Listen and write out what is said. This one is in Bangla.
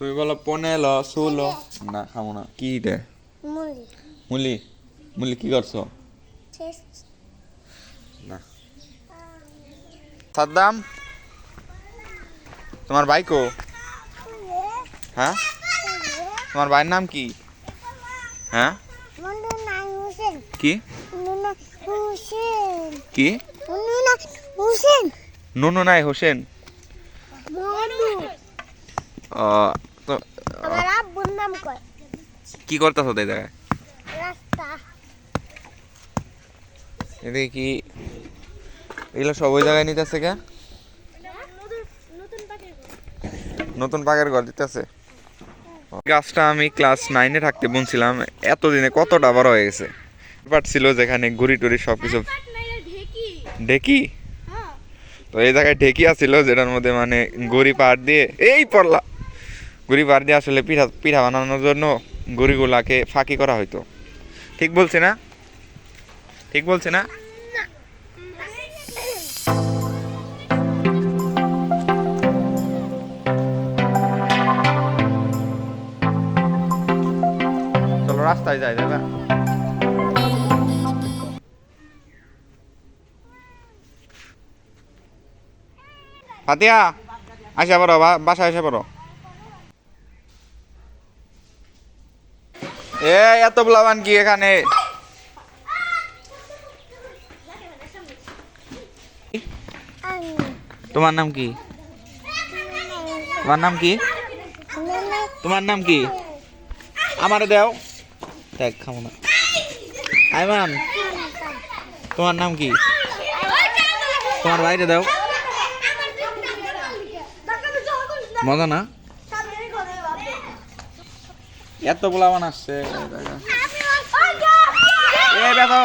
তুমি বলো পনেলো ষোলো না খাব না। কি রে মুলি। মুলি? মুলি কি করছ না। সাদ্দাম তোমার ভাই কো? হ্যাঁ তোমার ভাইয়ের নাম কি? হ্যাঁ কি? কি? নুনু নাই হোসেন ও, নাম কয় কি করতেছো তাই জায়গায়? রাস্তা। এদিকে কি? এগুলো সব ওই জায়গায় নিতেছে কে? নতুন পাকের ঘর দিতেছে। গাছটা আমি ক্লাস নাইনে থাকতে বুনছিলাম। এতদিনে কতটা বড় হয়ে গেছে। পাট ছিল যেখানে ঘুরি টুরি সব কিছু ঢেকি। তো এই জায়গায় ঢেকি আছিল যেটার মধ্যে মানে গড়ি পাট দিয়ে এই পড়লা গড়ি পাট দিয়ে আসলে পিঠা পিঠা বানানোর জন্য গড়িগুলাকে ফাঁকি করা হতো ঠিক বলছে না? ঠিক বলছে না? চলো রাস্তায় যাই, দাদা। ফাতিয়া আসা পড়ো বাসায় এসে পড়ো। এ, এত ব্লাবান কি এখানে? তোমার নাম কি? তোমার নাম কি? তোমার নাম কি? আমারে দাও। দেখ খাব না। আইমান, তোমার নাম কি? তোমার বাইরে দাও। মজা না? এত পোলাবান আসছে এ দেখো।